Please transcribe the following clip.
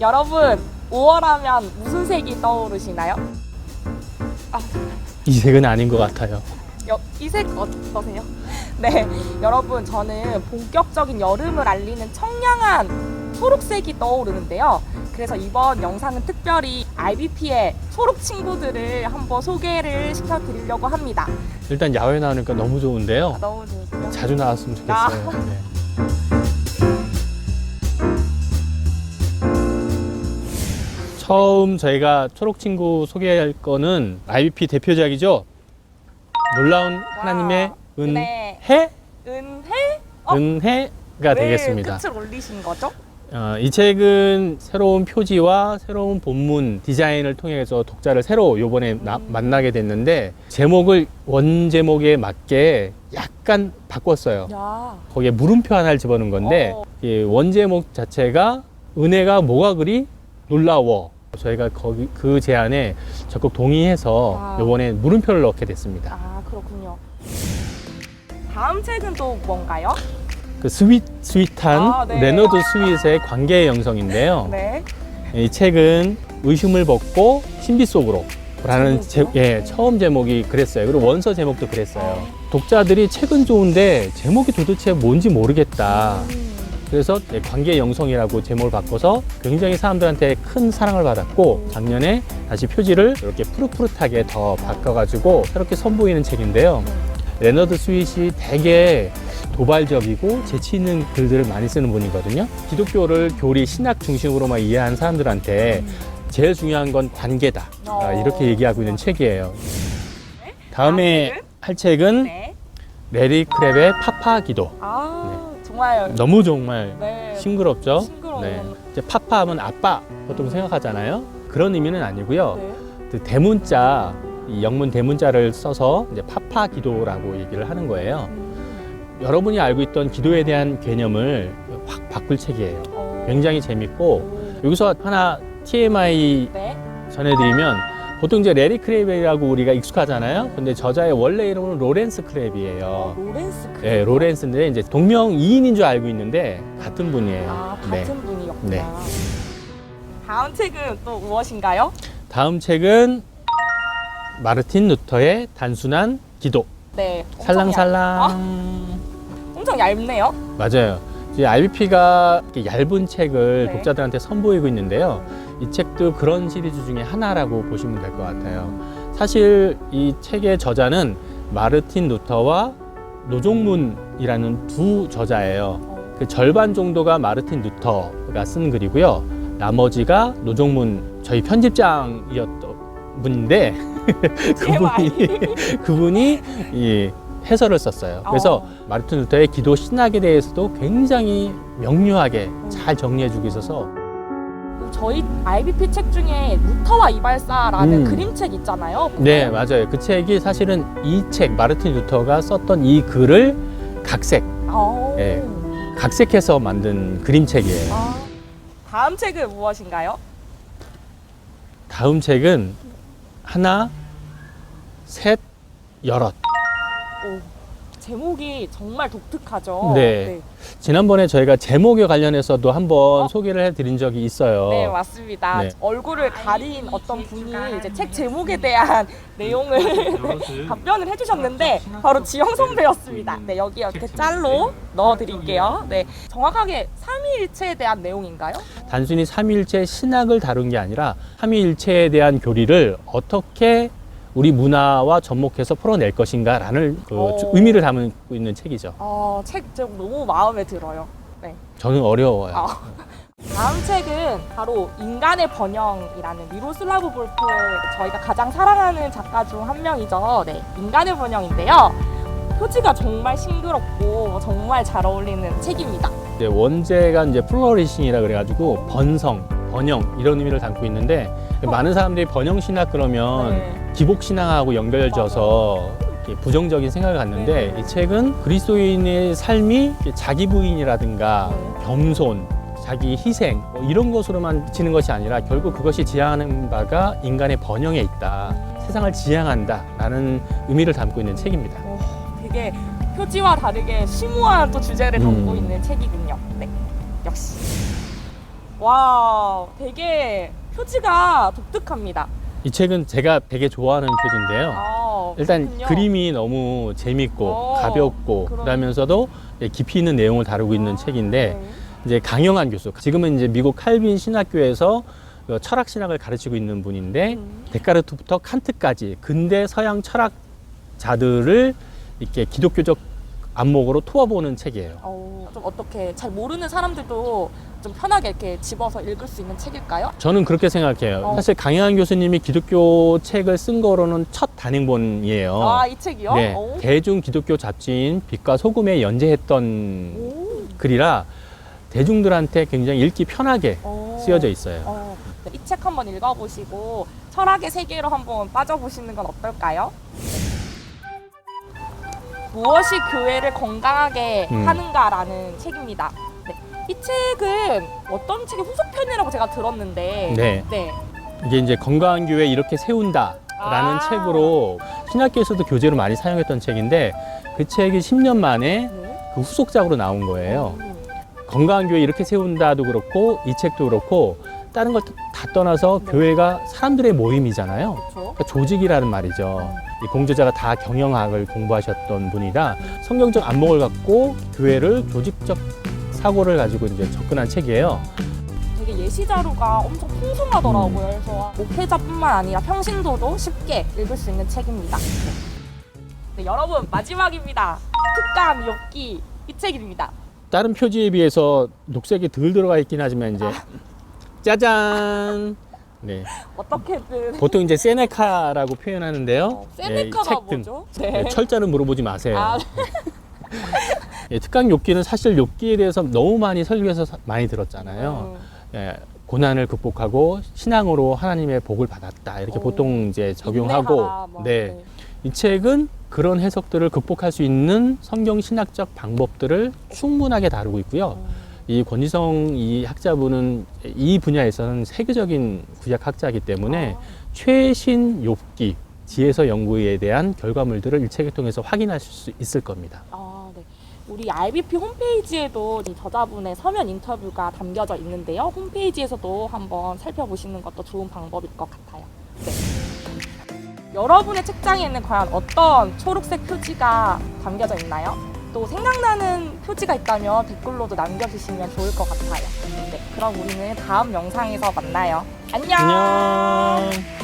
여러분 5월 하면 무슨 색이 떠오르시나요? 이 색은 아닌 것 같아요. 이색 어떠세요? 네, 여러분 저는 본격적인 여름을 알리는 청량한 초록색이 떠오르는데요. 그래서 이번 영상은 특별히 IBP의 초록 친구들을 한번 소개를 시켜드리려고 합니다. 일단 야외 나오니까 너무 좋은데요. 너무 좋고요. 자주 나왔으면 좋겠어요. 네. 처음 저희가 초록 친구 소개할 거는 IBP 대표작이죠. 놀라운 하나님의 네. 은혜, 은혜? 어? 은혜가 되겠습니다. 끝을 올리신 거죠? 어, 이 책은 새로운 표지와 새로운 본문 디자인을 통해서 독자를 새로 요번에 나- 음. 만나게 됐는데 제목을 원 제목에 맞게 약간 바꿨어요. 야. 거기에 물음표 하나를 집어넣은 건데 어. 이 원제목 자체가 은혜가 뭐가 그리 놀라워. 저희가 거기 그 제안에 적극 동의해서 아. 요번에 물음표를 넣게 됐습니다. 아 그렇군요. 다음 책은 또 뭔가요? 그 스윗 스윗한 아, 네. 레너드 스윗의 관계의 영성인데요. 네. 이 책은 의심을 벗고 신비 속으로 라는 제, 제목이요? 예, 처음 제목이 그랬어요. 그리고 원서 제목도 그랬어요. 아. 독자들이 책은 좋은데 제목이 도대체 뭔지 모르겠다. 음. 그래서 네, 관계 영성이라고 제목을 바꿔서 굉장히 사람들한테 큰 사랑을 받았고 작년에 다시 표지를 이렇게 푸릇푸릇하게 더 바꿔가지고 새롭게 선보이는 책인데요. 레너드 스윗이 되게 도발적이고 재치 있는 글들을 많이 쓰는 분이거든요. 기독교를 교리 신학 중심으로만 이해한 사람들한테 제일 중요한 건 관계다. 아, 어. 이렇게 얘기하고 있는 책이에요. 네. 다음에? 할 책은 네. 레리 크랩의 파파 기도. 아 정말 너무 정말 네. 싱그럽죠? 네. 이제 파파 하면 아빠 보통 생각하잖아요. 그런 의미는 아니고요. 네. 그 대문자, 이 영문 대문자를 써서 이제 파파 기도라고 얘기를 하는 거예요. 음. 여러분이 알고 있던 기도에 대한 개념을 확 바꿀 책이에요. 어. 굉장히 재밌고 오. 여기서 하나 TMI 네. 전해드리면 보통 이제 레리 크랩이라고 우리가 익숙하잖아요. 근데 저자의 원래 이름은 로렌스 크랩이에요. 어, 로렌스 크. 네, 로렌스인데 이제 동명 이인인 줄 알고 있는데 같은 분이에요. 아 네. 같은 분이었구나. 네. 다음 책은 또 무엇인가요? 다음 책은 마르틴 루터의 단순한 기도. 네. 엄청 살랑살랑. 엄청 얇네요. 맞아요. 이제 IBP가 얇은 책을 네. 독자들한테 선보이고 있는데요. 이 책도 그런 시리즈 중에 하나라고 보시면 될 것 같아요. 사실 이 책의 저자는 마르틴 루터와 노종문이라는 두 저자예요. 어. 그 절반 정도가 마르틴 루터가 쓴 글이고요. 나머지가 노종문 저희 편집장이었던 분인데 그분이 그분이 이 해설을 썼어요. 그래서 어. 마르틴 루터의 기도 신학에 대해서도 굉장히 명료하게 잘 정리해주고 있어서 저희 IBP 책 중에 루터와 이발사라는 음. 그림책 있잖아요. 네 맞아요. 그 책이 사실은 이 책 마르틴 루터가 썼던 이 글을 각색 어. 네. 각색해서 만든 그림책이에요. 아. 다음 책은 무엇인가요? 다음 책은 하나, 셋, 여럿. 오. 제목이 정말 독특하죠. 네. 지난번에 저희가 제목에 관련해서도 한번 어? 소개를 해드린 적이 있어요. 네, 맞습니다. 네. 얼굴을 가린 어떤 분이 이제 책 제목에 대한 내용을 답변을 해주셨는데 바로 지영 선배였습니다. 네, 여기 이렇게 짤로 넣어드릴게요. 네, 정확하게 삼위일체에 대한 내용인가요? 단순히 삼위일체 신학을 다룬 게 아니라 삼위일체에 대한 교리를 어떻게 우리 문화와 접목해서 풀어낼 것인가라는 그 오. 의미를 담고 있는 책이죠. 어, 책 제목 너무 마음에 들어요. 네. 저는 어려워요. 아. 다음 책은 바로 인간의 번영이라는 미로슬라브 볼프 저희가 가장 사랑하는 작가 중 한 명이죠. 네, 인간의 번영인데요. 표지가 정말 싱그럽고 정말 잘 어울리는 책입니다. 네, 원제가 이제 플로리싱이라 그래가지고 번성, 번영 이런 의미를 담고 있는데 많은 사람들이 번영 신학 그러면 네. 기복 신앙하고 연결져서 부정적인 생각을 갖는데 네. 이 책은 그리스도인의 삶이 자기 부인이라든가 네. 겸손, 자기 희생 뭐 이런 것으로만 지는 것이 아니라 결국 그것이 지향하는 바가 인간의 번영에 있다. 세상을 지향한다라는 의미를 담고 있는 책입니다. 어, 되게 표지와 다르게 심오한 또 주제를 담고 음. 있는 책이군요. 네, 역시. 와, 되게 표지가 독특합니다. 이 책은 제가 되게 좋아하는 표지인데요. 아, 일단 그렇군요. 그림이 너무 재밌고 어, 가볍고 그럼. 그러면서도 깊이 있는 내용을 다루고 있는 아, 책인데 네. 이제 강영한 교수 지금은 이제 미국 칼빈 신학교에서 그 철학 신학을 가르치고 있는 분인데 음. 데카르트부터 칸트까지 근대 서양 철학자들을 이렇게 기독교적 안목으로 토어보는 책이에요. 어, 좀 어떻게 잘 모르는 사람들도 좀 편하게 이렇게 집어서 읽을 수 있는 책일까요? 저는 그렇게 생각해요. 어. 사실 강영한 교수님이 기독교 책을 쓴 거로는 첫 단행본이에요. 아, 이 책이요? 네, 오. 대중 기독교 잡지인 빛과 소금에 연재했던 오. 글이라 대중들한테 굉장히 읽기 편하게 어. 쓰여져 있어요. 어, 이 책 한번 읽어보시고 철학의 세계로 한번 빠져보시는 건 어떨까요? 무엇이 교회를 건강하게 음. 하는가라는 책입니다. 네. 이 책은 어떤 책의 후속편이라고 제가 들었는데, 네. 이게 이제 건강한 교회 이렇게 세운다 라는 아. 책으로 신학교에서도 교재로 많이 사용했던 책인데 그 책이 10년 만에 네. 그 후속작으로 나온 거예요. 음. 건강한 교회 이렇게 세운다도 그렇고 이 책도 그렇고 다른 걸다 떠나서 네. 교회가 사람들의 모임이잖아요. 그렇죠. 그러니까 조직이라는 말이죠. 이 공저자가 다 경영학을 공부하셨던 분이라 성경적 안목을 갖고 교회를 조직적 사고를 가지고 이제 접근한 책이에요. 되게 예시 자료가 엄청 풍성하더라고요. 음. 그래서 목회자뿐만 아니라 평신도도 쉽게 읽을 수 있는 책입니다. 네, 여러분 마지막입니다. 특감 욥기 이 책입니다. 다른 표지에 비해서 녹색이 덜 들어가 있긴 하지만 이제 짜잔. 네. 어떻게든 보통 이제 세네카라고 표현하는데요. 어, 세네카가 네, 책 등. 뭐죠? 네, 철자는 물어보지 마세요. 아, 예, 특강 욥기는 사실 욥기에 대해서 너무 많이 설교해서 사- 많이 들었잖아요. 음, 예, 고난을 극복하고 신앙으로 하나님의 복을 받았다 이렇게 오. 보통 이제 적용하고 인내하라, 뭐, 네. 이 책은 그런 해석들을 극복할 수 있는 성경 신학적 방법들을 충분하게 다루고 있고요. 음, 이 권지성 이 학자분은 이 분야에서는 세계적인 구약 학자이기 때문에 아, 최신 욥기 지혜서 연구에 대한 결과물들을 이 책을 통해서 확인하실 수 있을 겁니다. 아, 네. 우리 RBP 홈페이지에도 이 저자분의 서면 인터뷰가 담겨져 있는데요. 홈페이지에서도 한번 살펴보시는 것도 좋은 방법일 것 같아요. 네. 여러분의 책장에는 과연 어떤 초록색 표지가 담겨져 있나요? 또 생각나는 표지가 있다면 댓글로도 남겨주시면 좋을 것 같아요. 네, 그럼 우리는 다음 영상에서 만나요. 안녕. 안녕.